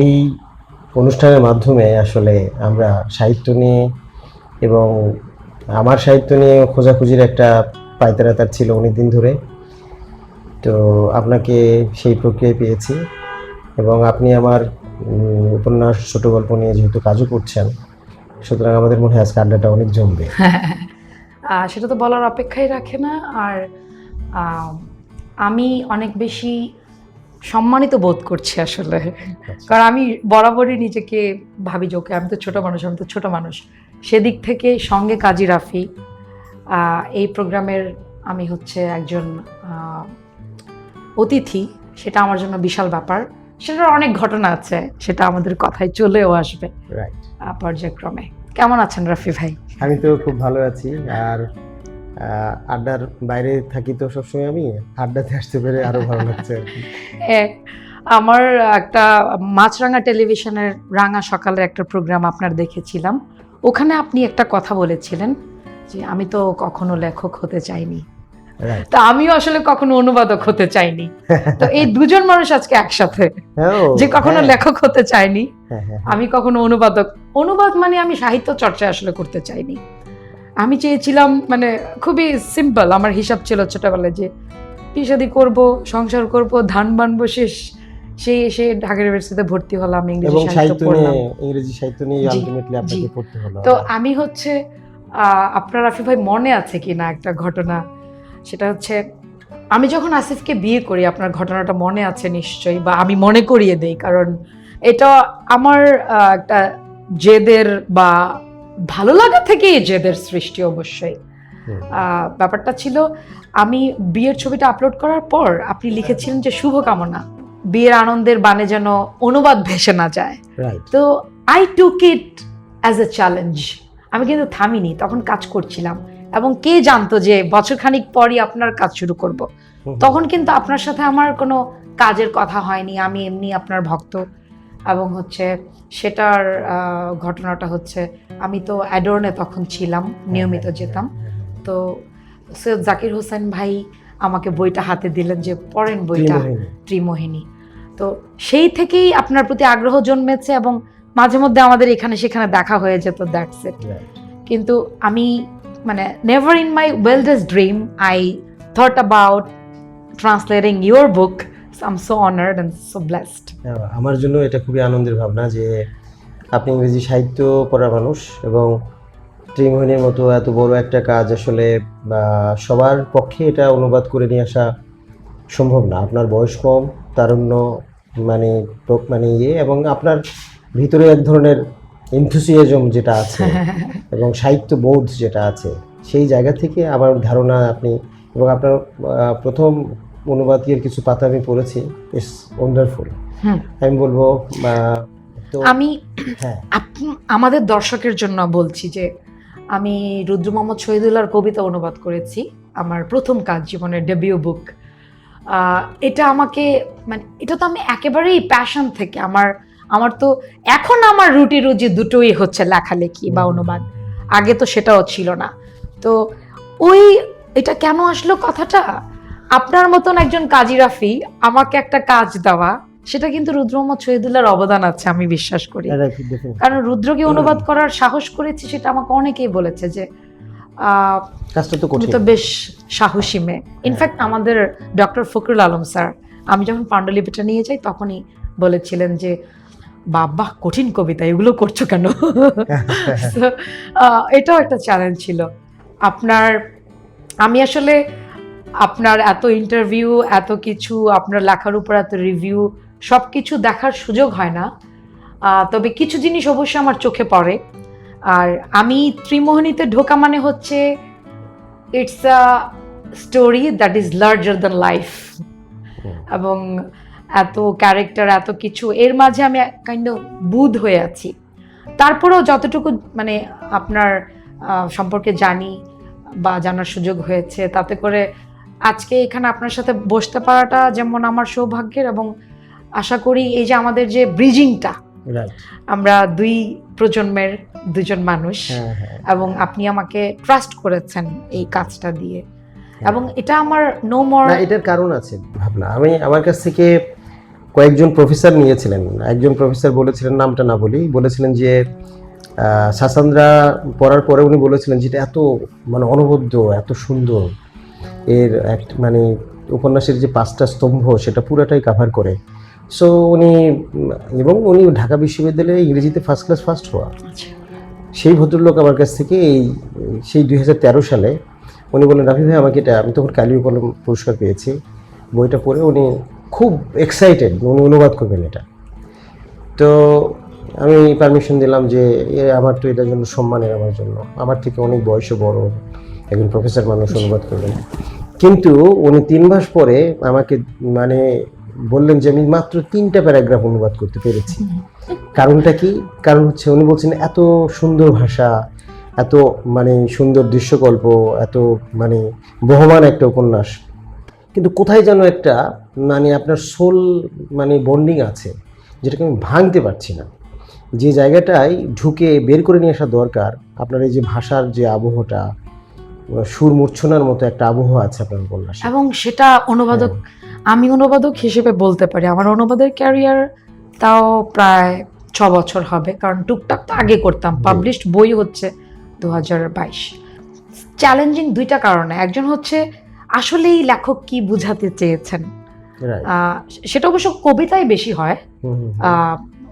এই অনুষ্ঠানের মাধ্যমে আসলে আমরা সাহিত্য নিয়ে এবং আমার সাহিত্য নিয়ে খোঁজাখুঁজির একটা পায়তারাতার ছিল অনেক দিন ধরে। তো আপনাকে সেই প্রক্রিয়ায় পেয়েছি এবং আপনি আমার উপন্যাস, ছোট গল্প নিয়ে যেহেতু কাজও করছেন, সুতরাং আমাদের মনে হয় আজকে আড্ডাটা অনেক জমবে। সেটা তো বলার অপেক্ষাই রাখে না। আর আমি অনেক বেশি সম্মানিত বোধ করছি আসলে। কারণ আমি বরাবরই নিজেকে ভাবি যে ওকে আমি তো ছোট মানুষ আমি তো ছোট মানুষ। সেদিক থেকে সঙ্গে কাজী রাফি এই প্রোগ্রামের আমি হচ্ছে একজন অতিথি। সেটা আমার জন্য বিশাল ব্যাপার। সেটার অনেক ঘটনা আছে সেটা আমাদের কথায় চলেও আসবে। পর্যায়ক্রমে। কেমন আছেন রাফি ভাই? আমি তো খুব ভালো আছি। আর আড্ডার বাইরে থাকি তো সবসময় আমি আড্ডাতে আসতে পেরে আরও ভালো লাগছে আমার একটা মাছরাঙা টেলিভিশনের রাঙা সকালের একটা প্রোগ্রাম আপনার দেখেছিলাম। ওখানে আপনি একটা কথা বলেছিলেন যে আমি তো কখনো লেখক হতে চাইনি. তা আমিও আসলে কখনো অনুবাদক হতে চাইনি। তো এই দুজন মানুষ আজকে একসাথে যে কখনো হ্যাঁ, লেখক হতে চাইনি হ্যাঁ, হ্যাঁ, আমি কখনো অনুবাদক অনুবাদ মানে আমি সাহিত্য চর্চা আসলে করতে চাইনি। আমি চেয়েছিলাম মানে খুবই সিম্পল আমার হিসাব ছিল ছোটবেলায় যে পিসাদি করব সংসার করব ধান বানবো শেষ। সেই এসে ঢাকা ইউনিভার্সিটিতে ভর্তি হলাম ইংরেজি সাহিত্য পড়লাম। ইংরেজি সাহিত্য নিয়ে আলটিমেটলি আপনাকে পড়তে হলো। তো আমি হচ্ছে আপনার রাফি ভাই মনে আছে কি না একটা ঘটনা? সেটা হচ্ছে আমি যখন আসিফকে বিয়ে করি আপনার ঘটনাটা মনে আছে নিশ্চয়ই বা আমি মনে করিয়ে দেই কারণ এটা আমার একটা জেদের বা ভালো লাগা থেকেই জেদের সৃষ্টি অবশ্যই। ব্যাপারটা ছিল আমি বিয়ের ছবিটা আপলোড করার পর আপনি লিখেছিলেন যে শুভকামনা বিয়ের আনন্দের বানে যেন অনুবাদ ভেসে না যায়। তো I took it as a challenge আমি কিন্তু থামিনি তখন কাজ করছিলাম এবং কে জানতো যে বছর বছরখানিক পরই আপনার কাজ শুরু করব। তখন কিন্তু আপনার সাথে আমার কোনো কাজের কথা হয়নি আমি এমনি আপনার ভক্ত এবং হচ্ছে সেটার আহ, ঘটনাটা হচ্ছে আমি তো অ্যাডোর্নে তখন ছিলাম নিয়মিত হ্যাঁ, যেতাম হ্যাঁ, হ্যাঁ, তো সৈয়দ জাকির হোসেন ভাই আমাকে বইটা হাতে দিলেন যে পড়েন বইটা ত্রিমোহিনী। তো সেই থেকেই আপনার প্রতি আগ্রহ জন্মেছে এবং মাঝে মধ্যে আমাদের এখানে সেখানে দেখা হয়ে যেত দ্যাটস ইট কিন্তু আমি মানে never in my wildest dream I thought about translating your book I'm so honoured and so blessed হ্যাঁ, আমার জন্য এটা খুবই আনন্দের ভাবনা যে আপনি ইংরেজি সাহিত্য পড়া মানুষ এবং ত্রিমোহিনীর মতো এত বড় একটা কাজ আসলে সবার পক্ষে এটা অনুবাদ করে নিয়ে আসা সম্ভব না আপনার বয়স কম তারুণ্য মানে মানে ইয়ে এবং আপনার ভিতরে এক ধরনের এনথুসিয়াজম যেটা আছে এবং সাহিত্য বোধ যেটা আছে সেই জায়গা থেকে আমার ধারণা আপনি এবং আপনার প্রথম অনুবাদের কিছু পাতা আমি পড়েছি ইটস ওয়ান্ডারফুল। আমি বলব আমি হ্যাঁ। আমাদের দর্শকের জন্য বলছি যে আমি রুদ্র মোহাম্মদ শহীদুল্লাহর কবিতা অনুবাদ করেছি আমার প্রথম কাজ জীবনের ডেবিউ বুক এটা আমাকে মানে এটা তো আমি একেবারেই প্যাশন থেকে আমার আমার তো এখন আমার রুটি রুজি দুটোই হচ্ছে লেখালেখি বা অনুবাদ। আগে তো সেটাও ছিল না। তো ওই এটা কেন আসলো কথাটা? আপনার মতন একজন কাজী রাফি আমাকে একটা কাজ দেওয়া সেটা কিন্তু রুদ্র মোহাম্মদ শহীদুল্লাহর অবদান আছে আমি বিশ্বাস করি। দেখুন। কারণ রুদ্রকে অনুবাদ করার সাহস করেছি সেটা আমাকে অনেকেই বলেছে যে তো বেশ সাহসী মেয়ে। ইনফ্যাক্ট আমাদের ডক্টর ফখরুল আলম স্যার আমি যখন পাণ্ডুলিপিটা নিয়ে যাই তখনই বলেছিলেন যে বাবা কঠিন কবিতা এগুলো করছ কেন? এটাও একটা চ্যালেঞ্জ ছিল। আপনার আমি আসলে আপনার এত ইন্টারভিউ এত কিছু আপনার লেখার উপর এত রিভিউ সব কিছু দেখার সুযোগ হয় না। তবে কিছু জিনিস অবশ্যই আমার চোখে পড়ে। আর আমি ত্রিমোহিনীতে ঢোকা মানে হচ্ছে it's a story that is larger than life এবং এত ক্যারেক্টার এত কিছু এর মাঝে আমি কাইন্ড অফ বুধ হয়ে আছি। তারপরেও যতটুকু মানে আপনার সম্পর্কে জানি বা জানার সুযোগ হয়েছে তাতে করে আজকে এখানে আপনার সাথে বসতে পারাটা যেমন আমার সৌভাগ্যের এবং আশা করি এই যে আমাদের যে ব্রিজিংটা আমরা দুই প্রজন্মের দুজন মানুষ হ্যাঁ হ্যাঁ এবং আপনি আমাকে ট্রাস্ট করেছেন এই কাজটা দিয়ে। এবং এটা আমার নো মর এটার কারণ আছে ভাবনা। আমি আমার কাছ থেকে কয়েকজন প্রফেসর নিয়েছিলেন। একজন প্রফেসর বলেছিলেন নামটা না বলি বলেছিলেন যে আহ, সাসান্দ্রা পড়ার পরে উনি বলেছিলেন যেটা এত মানে অনবদ্য এত সুন্দর। এর এক মানে উপন্যাসের যে পাঁচটা স্তম্ভ সেটা পুরোটাই কাভার করে। সো উনি এবং উনি ঢাকা বিশ্ববিদ্যালয়ে ইংরেজিতে ফার্স্ট ক্লাস ফার্স্ট হওয়া। আচ্ছা। সেই ভদ্রলোক আমার কাছ থেকে এই সেই দুই হাজার তেরো সালে উনি বললেন রাফি ভাই আমাকে এটা আমি তখন কালীয় কলম পুরস্কার পেয়েছি। বইটা পড়ে উনি খুব এক্সাইটেড উনি অনুবাদ করবেন এটা। তো আমি পারমিশন দিলাম যে এ আমার তো এটার জন্য সম্মানের আমার জন্য। আমার থেকে অনেক বয়সে বড় একজন প্রফেসর মানুষ অনুবাদ করবেন। কিন্তু উনি তিন মাস পরে আমাকে মানে বললেন যে আমি মাত্র তিনটা প্যারাগ্রাফ অনুবাদ করতে পেরেছি। কারণটা কি? কারণ হচ্ছে উনি বলছেন এত সুন্দর ভাষা এত মানে সুন্দর দৃশ্যকল্প এত মানে বহমান একটা উপন্যাস। কিন্তু কোথায় যেন একটা মানে আপনার সোল মানে বন্ডিং আছে যেটাকে আমি ভাঙতে পারছি না। যে জায়গাটায় ঢুকে বের করে নিয়ে আসা দরকার আপনার এই যে ভাষার যে আবহটা সুর মূর্ছনার মতো একটা আবহ আছে আপনার উপন্যাস। এবং সেটা অনুবাদক আমি অনুবাদক হিসেবে বলতে পারি। আমার অনুবাদের ক্যারিয়ার তাও প্রায় ছ বছর হবে। কারণ টুকটাক তো আগে করতাম। পাবলিশড বই হচ্ছে দু হাজার বাইশ। চ্যালেঞ্জিং দুইটা কারণে। একজন হচ্ছে আসলেই লেখক কি বুঝাতে চেয়েছেন। সেটা অবশ্য কবিতায় বেশি হয়।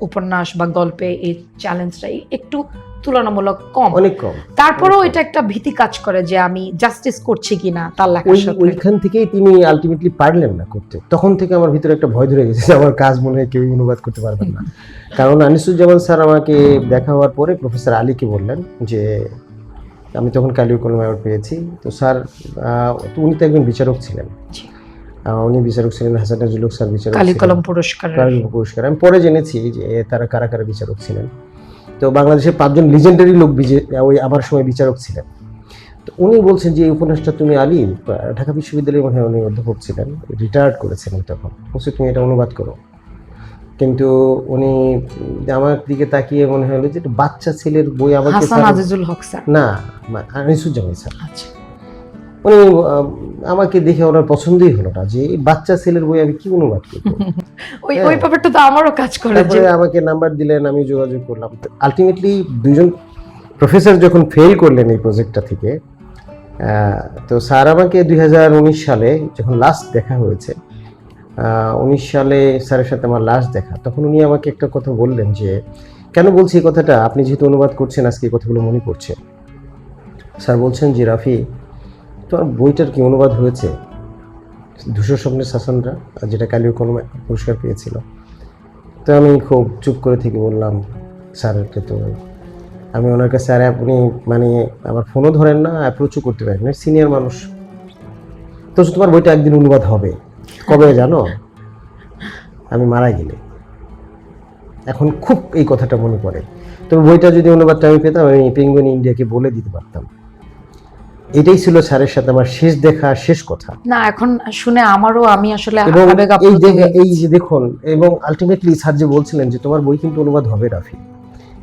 উপন্যাস বা গল্পে এই চ্যালেঞ্জটাই একটু তুলনামূলক কম। অনেক কম। তারপরেও এটা একটা ভীতি কাজ করে যে আমি জাস্টিস করছি কিনা তার সাথে ওইখান থেকেই তিনি আলটিমেটলি পারলেন না করতে। তখন থেকে আমার ভিতরে একটা ভয় ধরে গেছে যে আমার কাজ মনে হয় কেউ অনুবাদ করতে পারবেন না। কারণ আনিসুজ্জামান স্যার আমাকে দেখা হওয়ার পরে প্রফেসর আলীকে বললেন যে আমি তখন কালীয় কলম অ্যাওয়ার্ড পেয়েছি। তো স্যার উনি তো একজন বিচারক ছিলেন। উনি বিচারক ছিলেন হাসান নাজুল স্যার বিচারক কালী কলম পুরস্কার পুরস্কার। আমি পরে জেনেছি যে তারা কারা কারা বিচারক ছিলেন। তো বাংলাদেশের পাঁচজন লিজেন্ডারি লোক ওই আমার সময় বিচারক ছিলেন। তো উনি বলছেন যে এই উপন্যাসটা তুমি আলী ঢাকা বিশ্ববিদ্যালয়ে মনে হয় উনি অধ্যাপক ছিলেন রিটায়ার্ড করেছেন তখন। বলছি তুমি এটা অনুবাদ করো। কিন্তু উনি আমার দিকে তাকিয়ে মনে হলো যে বাচ্চা ছেলের বই আমাকে না আনিসুজ্জামান স্যার। আচ্ছা। উনি আমাকে দেখে ওনার পছন্দই হলো না যে বাচ্চা ছেলের বই আমি কি অনুবাদ করব? ওই হ্যাঁ। ওই ব্যাপারটা তো আমারও কাজ করে যে আমাকে নাম্বার দিলেন আমি যোগাযোগ করলাম। আলটিমেটলি দুজন প্রফেসর যখন ফেল করলেন এই প্রজেক্টটা থেকে তো স্যার আমাকে দুই হাজার উনিশ সালে যখন লাস্ট দেখা হয়েছে উনিশ সালে স্যারের সাথে আমার লাস্ট দেখা তখন উনি আমাকে একটা কথা বললেন যে কেন বলছি এই কথাটা? আপনি যেহেতু অনুবাদ করছেন আজকে এই কথাগুলো মনে পড়ছে। স্যার বলছেন যে রাফি তোমার বইটার কি অনুবাদ হয়েছে? ধূসর স্বপ্নের শাসনরা যেটা কালীয় কলম পুরস্কার পেয়েছিল। তো আমি খুব চুপ করে থেকে বললাম, স্যারকে তো আমি ওনার কাছে স্যার আপনি মানে আমার ফোনও ধরেন না অ্যাপ্রোচও করতে পারেন না। সিনিয়র মানুষ। তো তোমার বইটা একদিন অনুবাদ হবে। কবে জানো? আমি মারা গেলে। এখন খুব এই কথাটা মনে পড়ে। তবে বইটা যদি অনুবাদটা আমি পেতাম, আমি পেঙ্গুইন ইন্ডিয়াকে বলে দিতে পারতাম। এটাই ছিল স্যারের সাথে আমার শেষ দেখা শেষ কথা। না এখন শুনে আমারও আমি আসলে আবেগ এই এই যে দেখুন এবং আলটিমেটলি স্যার যে বলছিলেন যে তোমার বই কিন্তু অনুবাদ হবে রাফি।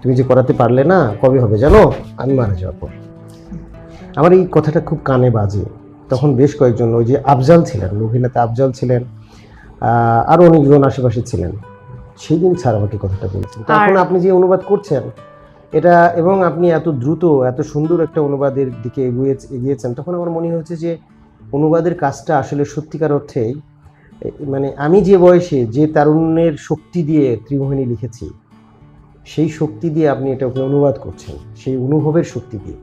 তুমি যে করাতে পারলে না কবে হবে জানো? আমি মারা যাওয়ার পর। আমার এই কথাটা খুব কানে বাজে। তখন বেশ কয়েকজন ওই যে আফজাল ছিলেন অভিনেতা আফজাল ছিলেন আহ, আরও অনেকজন আশেপাশে ছিলেন। সেই দিন স্যার আমাকে কথাটা বলেছেন। তো এখন আর- আপনি যে অনুবাদ করছেন এটা এবং আপনি এত দ্রুত এত সুন্দর একটা অনুবাদের দিকে এগিয়ে এগিয়েছেন তখন আমার মনে হচ্ছে যে অনুবাদের কাজটা আসলে সত্যিকার অর্থেই মানে আমি যে বয়সে যে তারুণ্যের শক্তি দিয়ে ত্রিমোহিনী লিখেছি সেই শক্তি দিয়ে আপনি এটাকে অনুবাদ করছেন সেই অনুভবের শক্তি দিয়ে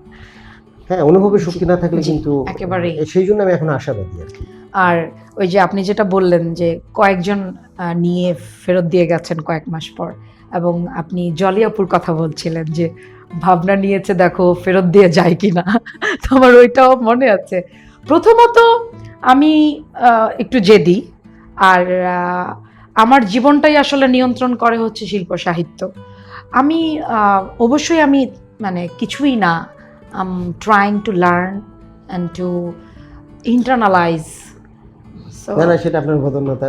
হ্যাঁ অনুভবের শক্তি না থাকলে কিন্তু একেবারেই। এ, সেই জন্য আমি এখন আশাবাদী আর কি আর ওই যে আপনি যেটা বললেন যে কয়েকজন নিয়ে ফেরত দিয়ে গেছেন কয়েক মাস পর এবং আপনি জলিয়াপুর কথা বলছিলেন যে, ভাবনা নিয়েছে দেখো ফেরত দিয়ে যায় কিনা। তো আমার ওইটাও মনে আছে। প্রথমত আমি একটু জেদি আর আমার জীবনটাই আসলে নিয়ন্ত্রণ করে হচ্ছে শিল্প সাহিত্য। আমি অবশ্যই আমি মানে কিছুই না, I'm trying to learn and to internalise না না সেটা আপনার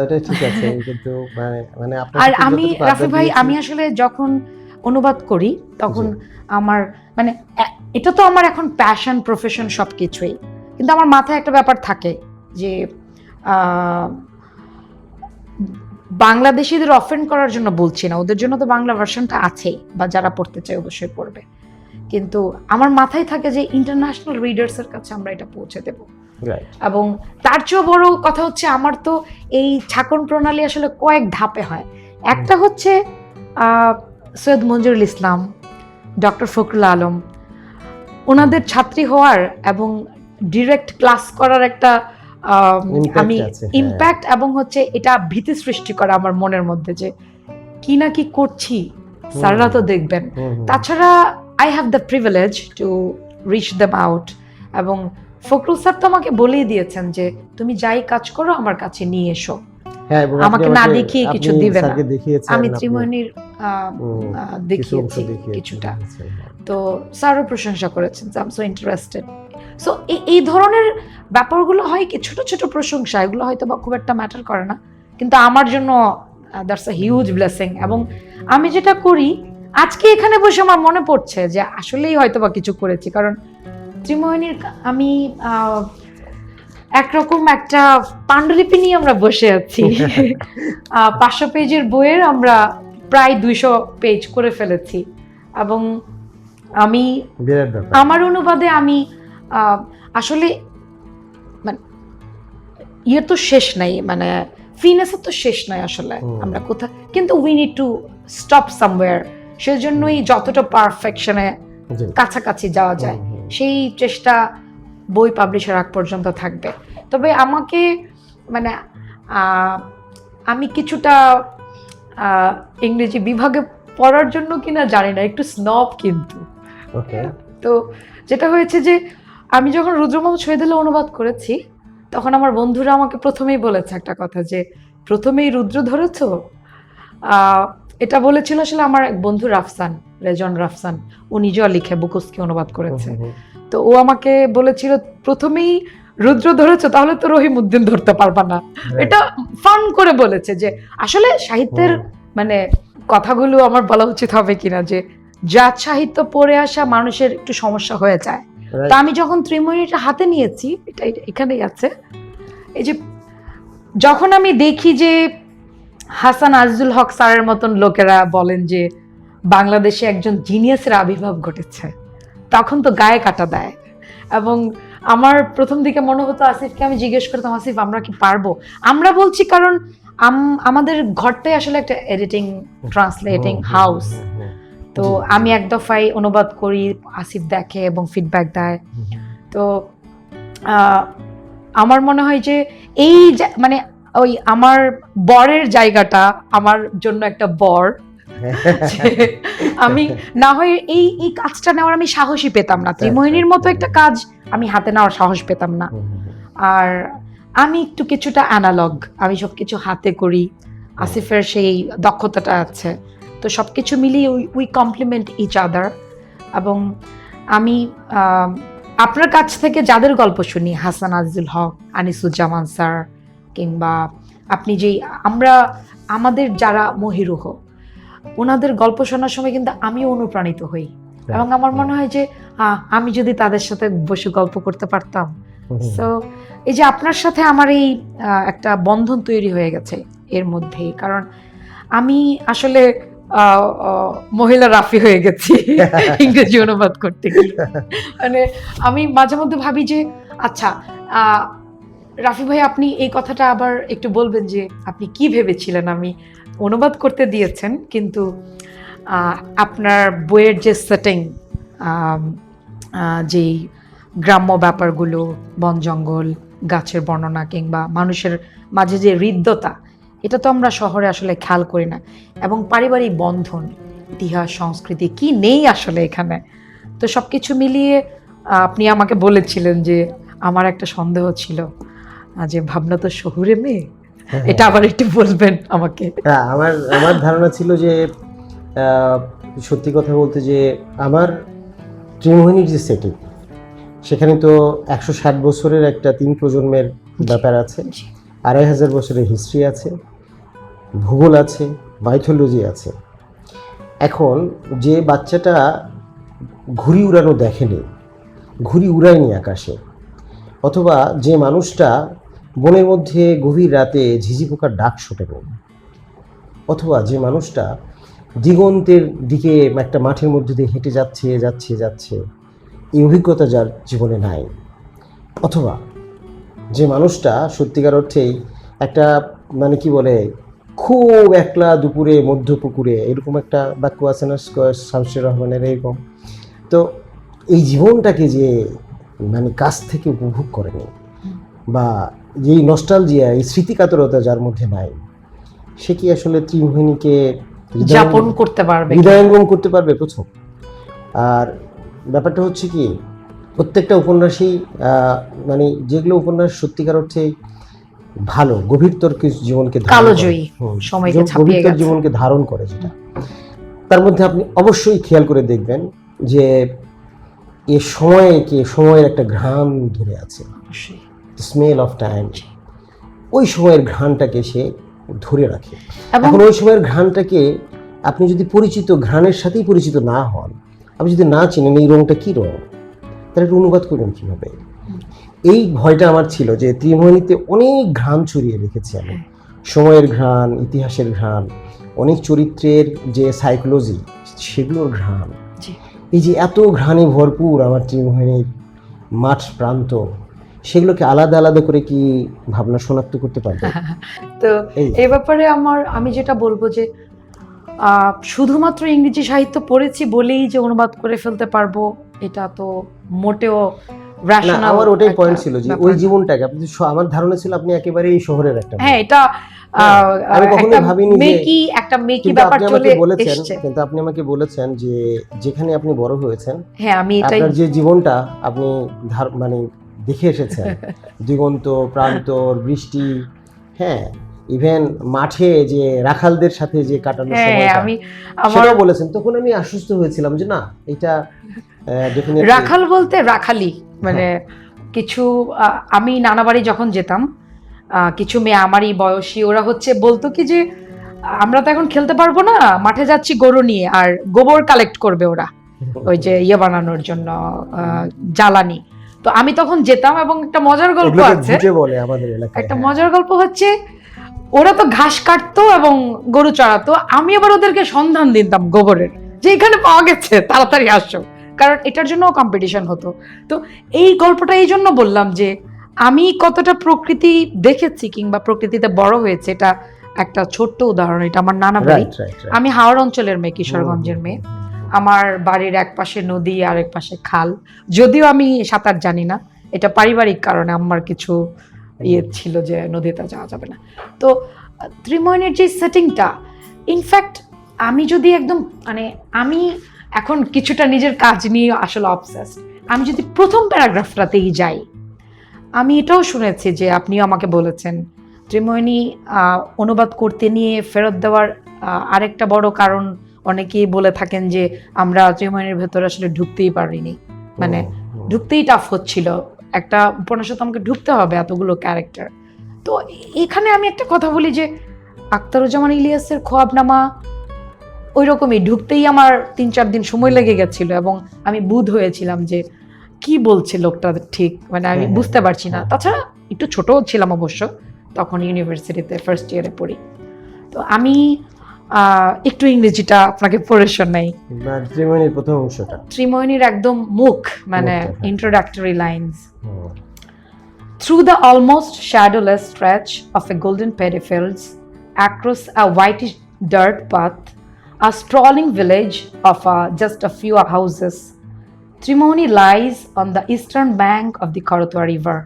এটা ঠিক আছে কিন্তু মানে মানে আর আমি রাফি ভাই আমি আসলে যখন অনুবাদ করি তখন আমার মানে এটা তো আমার এখন প্যাশন প্রফেশন সব কিছুই কিন্তু আমার মাথায় একটা ব্যাপার থাকে যে বাংলাদেশিদের অফেন্ড করার জন্য বলছি না ওদের জন্য তো বাংলা ভার্সনটা আছেই বা যারা পড়তে চায় অবশ্যই পড়বে। কিন্তু আমার মাথায় থাকে যে ইন্টারন্যাশনাল রিডার্সের কাছে আমরা এটা পৌঁছে দেব। এবং তার চেয়েও বড় কথা হচ্ছে আমার তো এই ছাকন প্রণালী আসলে কয়েক ধাপে হয়। একটা হচ্ছে সৈয়দ মঞ্জুরুল ইসলাম ডক্টর ফখরুল আলম। ওনাদের ছাত্রী হওয়ার এবং ডিরেক্ট ক্লাস করার একটা আমি। ইম্প্যাক্ট এবং হচ্ছে এটা ভীতি সৃষ্টি করা আমার মনের মধ্যে যে কি না কি করছি স্যাররা তো দেখবেন। তাছাড়া I have the privilege to reach them out এবং ফখরুল স্যার তো আমাকে বলেই দিয়েছেন যে তুমি যাই কাজ করো আমার কাছে নিয়ে এসো। হ্যাঁ আমাকে না দেখিয়ে কিছু দিবে না। আমি দেখিয়েছি কিছুটা। তো স্যারও প্রশংসা করেছেন I am so interested so এই ধরনের ব্যাপারগুলো হয় কি? ছোট ছোট প্রশংসা এগুলো হয়তো বা খুব একটা ম্যাটার করে না। কিন্তু আমার জন্য দ্যাটস আ হিউজ ব্লেসিং এবং আমি যেটা করি আজকে এখানে বসে আমার মনে পড়ছে যে আসলেই হয়তো বা কিছু করেছি। কারণ ত্রিমোহিনীর আমি একরকম একটা পাণ্ডুলিপি নিয়ে আমরা বসে আছি। পাঁচশো পেজের বইয়ের আমরা প্রায় দুইশো পেজ করে ফেলেছি। এবং আমি আমার অনুবাদে আমি আসলে মানে ইয়ে তো শেষ নাই মানে ফিনেসের তো শেষ নাই আসলে। আমরা কোথা কিন্তু we need to stop somewhere সেজন্যই যতটা পারফেকশনে কাছাকাছি যাওয়া যায়। সেই চেষ্টা বই পাবলিশের আগ পর্যন্ত থাকবে। তবে আমাকে মানে আমি কিছুটা ইংরেজি বিভাগে পড়ার জন্য কিনা জানি না একটু স্নব কিন্তু। ওকে তো যেটা হয়েছে যে আমি যখন রুদ্রমোহন শহীদুল্লাহ অনুবাদ করেছি তখন আমার বন্ধুরা আমাকে প্রথমেই বলেছে একটা কথা যে প্রথমেই রুদ্র ধরেছ? এটা বলেছিল আসলে আমার এক বন্ধু রাফসান রেজন রাফসান। ও নিজেও লিখে বুকুসকে অনুবাদ করেছে। তো ও আমাকে বলেছিল প্রথমেই রুদ্র ধরেছো তাহলে তো রহিম উদ্দিন ধরতে পারবা না। এটা ফান করে বলেছে যে আসলে সাহিত্যের মানে কথাগুলো আমার বলা উচিত হবে কিনা যে জাত সাহিত্য পড়ে আসা মানুষের একটু সমস্যা হয়ে যায়. তা আমি যখন ত্রিমণিটা হাতে নিয়েছি এটা এখানেই আছে। এই যে যখন আমি দেখি যে হাসান আজিজুল হক স্যারের মতন লোকেরা বলেন যে বাংলাদেশে একজন জিনিয়াসের আবির্ভাব ঘটেছে। তখন তো গায়ে কাটা দেয়। এবং আমার প্রথম দিকে মনে হতো আসিফকে আমি জিজ্ঞেস করতাম আসিফ আমরা কি পারব? আমরা বলছি কারণ আম- আমাদের ঘরটাই আসলে একটা এডিটিং ট্রান্সলেটিং হাউস তো আমি এক দফায় অনুবাদ করি আসিফ দেখে এবং ফিডব্যাক দেয়। তো আমার মনে হয় যে এই মানে ওই আমার বরের জায়গাটা আমার জন্য একটা বর। আমি না হয় এই এই কাজটা নেওয়ার আমি সাহসই পেতাম না। ত্রিমোহিনীর মতো একটা কাজ আমি হাতে নেওয়ার সাহস পেতাম না। আর আমি একটু কিছুটা অ্যানালগ আমি সব কিছু হাতে করি। আসিফের সেই দক্ষতাটা আছে। তো সব কিছু মিলিয়ে উই কমপ্লিমেন্ট ইচ আদার এবং আমি আম, আপনার কাছ থেকে যাদের গল্প শুনি হাসান আজিজুল হক আনিসুজ্জামান স্যার কিংবা আপনি যেই আমরা আমাদের যারা মহিরুহ ওনাদের গল্প শোনার সময় কিন্তু আমিও অনুপ্রাণিত হই। এবং আমার মনে হয় যে আমি যদি তাদের সাথে বসে গল্প করতে পারতাম। সো এই যে আপনার সাথে আমার এই একটা বন্ধন তৈরি হয়ে গেছে এর মধ্যেই। কারণ আমি আসলে মহিলা রাফি হয়ে গেছি ইংরেজি অনুবাদ করতে গিয়ে। মানে আমি মাঝে মধ্যে ভাবি যে আচ্ছা আহ, রাফি ভাই, আপনি এই কথাটা আবার একটু বলবেন যে আপনি কি ভেবেছিলেন? আমি অনুবাদ করতে দিয়েছেন, কিন্তু আপনার বইয়ের যে সেটিং যেই গ্রাম্য ব্যাপারগুলো, বন জঙ্গল, গাছের বর্ণনা কিংবা মানুষের মাঝে যে হৃদ্যতা, এটা তো আমরা শহরে আসলে খেয়াল করি না। এবং পারিবারিক বন্ধন, ইতিহাস, সংস্কৃতি, কি নেই আসলে এখানে? তো সব কিছু মিলিয়ে আপনি আমাকে বলেছিলেন যে আমার একটা সন্দেহ ছিল। যে ভাবনা তো শহুরে মেয়ে। এটা আবার একটু বলবেন আমাকে। হ্যাঁ আমার আমার ধারণা ছিল যে সত্যি কথা বলতে যে আমার ত্রিমোহিনীর যে সেটিং সেখানে তো একশো ষাট বছরের একটা তিন প্রজন্মের ব্যাপার আছে আড়াই হাজার বছরের হিস্ট্রি আছে ভূগোল আছে মাইথোলজি আছে। এখন যে বাচ্চাটা ঘুড়ি উড়ানো দেখেনি ঘুড়ি উড়ায়নি আকাশে অথবা যে মানুষটা বনের মধ্যে গভীর রাতে ঝিঝি পোকার ডাক শুটে শোটেনি অথবা যে মানুষটা দিগন্তের দিকে একটা মাঠের মধ্যে দিয়ে হেঁটে যাচ্ছে যাচ্ছে যাচ্ছে, এই অভিজ্ঞতা যার জীবনে নাই। অথবা যে মানুষটা সত্যিকার অর্থেই একটা মানে কি বলে, খুব একলা দুপুরে মধ্য পুকুরে, এরকম একটা বাক্য আছে না শামসুর রহমানের এরকম। তো এই জীবনটাকে যে মানে কাছ থেকে উপভোগ করেনি বা যেই নস্টালজিয়া এই স্মৃতিকাতরতা যার মধ্যে নাই সে কি আসলে ত্রিমোহিনীকে যাপন করতে পারবে কি? হৃদয়ঙ্গম করতে পারবে প্রথম? আর ব্যাপারটা হচ্ছে কি প্রত্যেকটা উপন্যাসই মানে যেগুলো উপন্যাস সত্যিকার অর্থে ভালো গভীরতর কিছু জীবনকে ধারণ কালোজয়ী, সময়কে ছাপিয়ে গভীরতর জীবনকে ধারণ করে যেটা। তার মধ্যে আপনি অবশ্যই খেয়াল করে দেখবেন যে এ সময়কে সময়ের একটা ঘ্রাণ ধরে আছে। অবশ্যই। স্মেল অফ টাইম ওই সময়ের ঘ্রাণটাকে সে ধরে রাখে। এখন ওই সময়ের ঘ্রাণটাকে আপনি যদি পরিচিত ঘ্রাণের সাথেই পরিচিত না হন আপনি যদি না চিনেন এই রঙটা কী রঙ তাহলে একটু অনুবাদ করবেন কীভাবে? এই ভয়টা আমার ছিল যে ত্রিমোহিনীতে অনেক ঘ্রাণ ছড়িয়ে রেখেছি আমি। সময়ের ঘ্রাণ ইতিহাসের ঘ্রাণ অনেক চরিত্রের যে সাইকোলজি সেগুলোর ঘ্রাণ। এই যে এত ঘ্রাণে ভরপুর আমার ত্রিমোহিনীর মাঠ প্রান্ত সেগুলোকে আলাদা আলাদা করে কি ভাবনা শনাক্ত করতে পারবে? তো এই। এই ব্যাপারে আমার আমি যেটা বলব যে শুধুমাত্র ইংরেজি সাহিত্য পড়েছি বলেই যে অনুবাদ করে ফেলতে পারব এটা তো মোটেও আমার ওটাই পয়েন্ট ছিল যে ওই জীবনটাকে আপনি আমার ধারণা ছিল আপনি একেবারে এই শহরের একটা হ্যাঁ এটা হ্যাঁ, আমি একটা ভাবিনি যে- মেকি একটা মেকি কিন্তু ব্যাপার চলে বলেছেন কিন্তু আপনি আমাকে বলেছেন যে যেখানে আপনি বড় হয়েছেন হ্যাঁ আমি এটাই আপনার যে জীবনটা আপনি মানে দেখে এসেছেন দিগন্ত প্রান্তর বৃষ্টি হ্যাঁ ইভেন মাঠে যে রাখালদের সাথে যে কাটানো হ্যাঁ সময়টা আমি সেটাও বলেছেন। তখন আমি আশ্বস্ত হয়েছিলাম যে না এটা রাখাল বলতে রাখালি। মানে কিছু আমি নানা বাড়ি যখন যেতাম কিছু মেয়ে আমারই বয়সী ওরা হচ্ছে বলতো কি যে আমরা তো এখন খেলতে পারব না মাঠে যাচ্ছি গরু নিয়ে আর গোবর কালেক্ট করবে ওরা। ওই যে ইয়ে বানানোর জন্য জ্বালানি। তো আমি তখন যেতাম এবং একটা মজার গল্প আছে। বলে আমাদের এলাকায় একটা হ্যাঁ। মজার গল্প হচ্ছে ওরা তো ঘাস কাটতো এবং গরু চড়াতো। আমি আবার ওদেরকে সন্ধান দিতাম গোবরের যে এখানে পাওয়া গেছে তাড়াতাড়ি আসো। কারণ এটার জন্য কম্পিটিশন হতো। তো এই গল্পটা এই জন্য বললাম যে আমি কতটা প্রকৃতি দেখেছি কিংবা প্রকৃতিতে বড় হয়েছে এটা একটা ছোট্ট উদাহরণ এটা আমার নানা বাড়ি। আমি হাওড় অঞ্চলের মেয়ে কিশোরগঞ্জের মেয়ে। আমার বাড়ির এক পাশে নদী আর এক পাশে খাল। যদিও আমি সাঁতার জানি না এটা পারিবারিক কারণে আমার কিছু ইয়ে ছিল যে নদীতে যাওয়া যাবে না। তো আহ, ত্রিমোহিনীর যে সেটিংটা ইনফ্যাক্ট আমি যদি একদম মানে আমি এখন কিছুটা নিজের কাজ নিয়ে আসলে অবসেসড আমি যদি প্রথম প্যারাগ্রাফটাতেই যাই আমি এটাও শুনেছি যে আপনিও আমাকে বলেছেন ত্রিমোহিনী অনুবাদ করতে নিয়ে ফেরত দেওয়ার আরেকটা বড় কারণ অনেকেই বলে থাকেন যে আমরা ত্রিমোহিনীর ভেতরে আসলে ঢুকতেই পারিনি। মানে ঢুকতেই টাফ হচ্ছিল। একটা উপন্যাসে তো আমাকে ঢুকতে হবে এতগুলো ক্যারেক্টার তো এখানে আমি একটা কথা বলি যে আখতারুজ্জামান ইলিয়াসের খোয়াবনামা ওই রকমই ঢুকতেই আমার তিন চার দিন সময় লেগে গেছিল এবং আমি বুধ হয়েছিলাম যে কি বলছে লোকটা ঠিক? মানে আমি হ্যাঁ, হ্যাঁ, বুঝতে পারছি না। তাছাড়া একটু ছোটও ছিলাম অবশ্য তখন ইউনিভার্সিটিতে ফার্স্ট ইয়ারে পড়ি। তো আমি একটু ইংরেজিটা আপনাকে পড়ে শোনাই না ত্রিমোহিনীর প্রথম অংশটা ত্রিমোহিনীর একদম মুখ মানে মুখটা, হ্যাঁ। Introductory lines hmm. Through the almost shadowless stretch of a golden paddy fields, across a whitish dirt path, a sprawling village of uh, just a few houses, Trimoni lies on the eastern bank of the Karatwa River.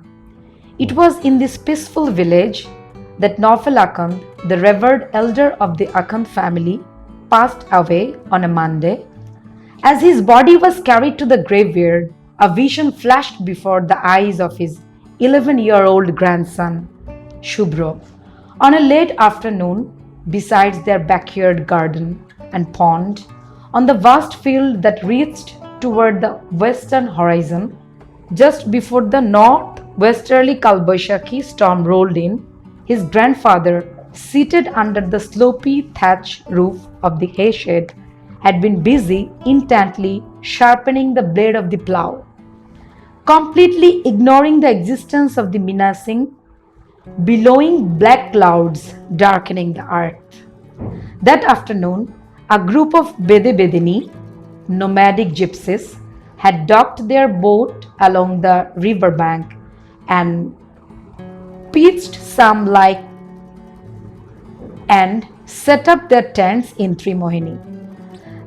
It was in this peaceful village that Nofel Akand, the revered elder of the Akand family, passed away on a Monday. As his body was carried to the graveyard, a vision flashed before the eyes of his 11 year old grandson, Shubro. On a late afternoon, besides their backyard garden and pond, on the vast field that reached toward the western horizon, just before the northwesterly Kalboishaki storm rolled in, his grandfather, seated under the slopy thatch roof of the hay shed, had been busy intently sharpening the blade of the plough, completely ignoring the existence of the menacing, billowing black clouds darkening the earth. That afternoon, a group of Bede Bedini, nomadic gypsies, had docked their boat along the riverbank and pitched some like and set up their tents in Trimohini.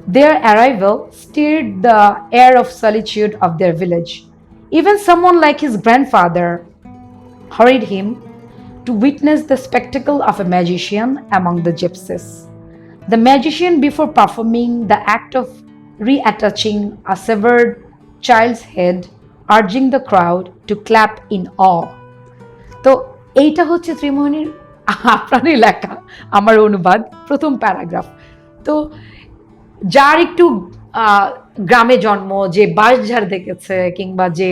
Their arrival stirred the air of solitude of their village. Even someone like his grandfather hurried him to witness the spectacle of a magician among the gypsies. The magician, before performing the act of reattaching a severed child's head, urging the crowd to clap in awe. তো এইটা হচ্ছে ত্রিমোহনীর আপনারই লেখা আমার অনুবাদ প্রথম paragraph. তো যার একটু গ্রামে জন্ম যে বাঁশঝাড় দেখেছে কিংবা যে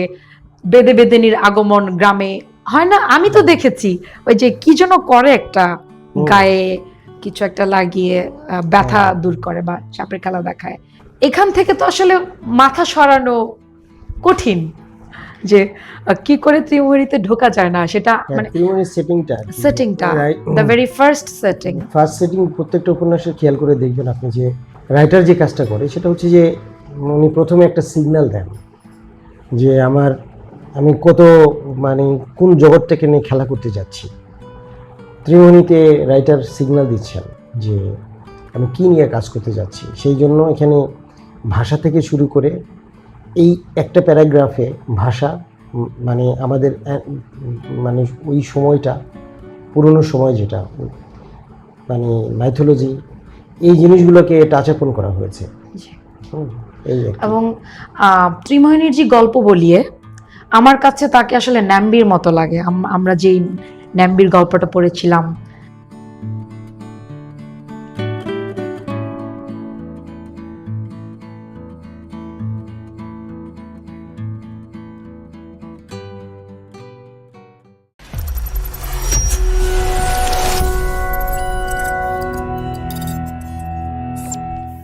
বেদে বেদেনির আগমন গ্রামে হয় না? আমি তো দেখেছি। ওই যে কি যেন করে একটা গায়ে কিছু একটা লাগিয়ে ব্যথা। দূর করে বা সাপের খেলা দেখায়। এখান থেকে তো আসলে মাথা সরানো কঠিন। যে কি করে ত্রিমোহনীতে ঢোকা যায় না সেটা মানে ত্রিমণির সেটিংটা সেটিংটা the very first setting first setting প্রত্যেকটা উপন্যাসে খেয়াল করে দেখবেন আপনি যে রাইটার যে কাজটা করে সেটা হচ্ছে যে উনি প্রথমে একটা সিগন্যাল দেন যে আমার আমি কত মানে কোন জগৎটাকে নিয়ে খেলা করতে যাচ্ছি? ত্রিমণিতে রাইটার সিগন্যাল দিচ্ছেন যে আমি কি নিয়ে কাজ করতে যাচ্ছি? সেই জন্য এখানে ভাষা থেকে শুরু করে এই একটা প্যারাগ্রাফে ভাষা মানে আমাদের মানে ওই সময়টা পুরনো সময় যেটা মানে মাইথোলজি এই জিনিসগুলোকে টাচ আপন করা হয়েছে। এবং আহ, ত্রিমোহিনীর যে গল্প বলিয়ে আমার কাছে তাকে আসলে ন্যাম্বির মতো লাগে। আমরা যেই ন্যাম্বির গল্পটা পড়েছিলাম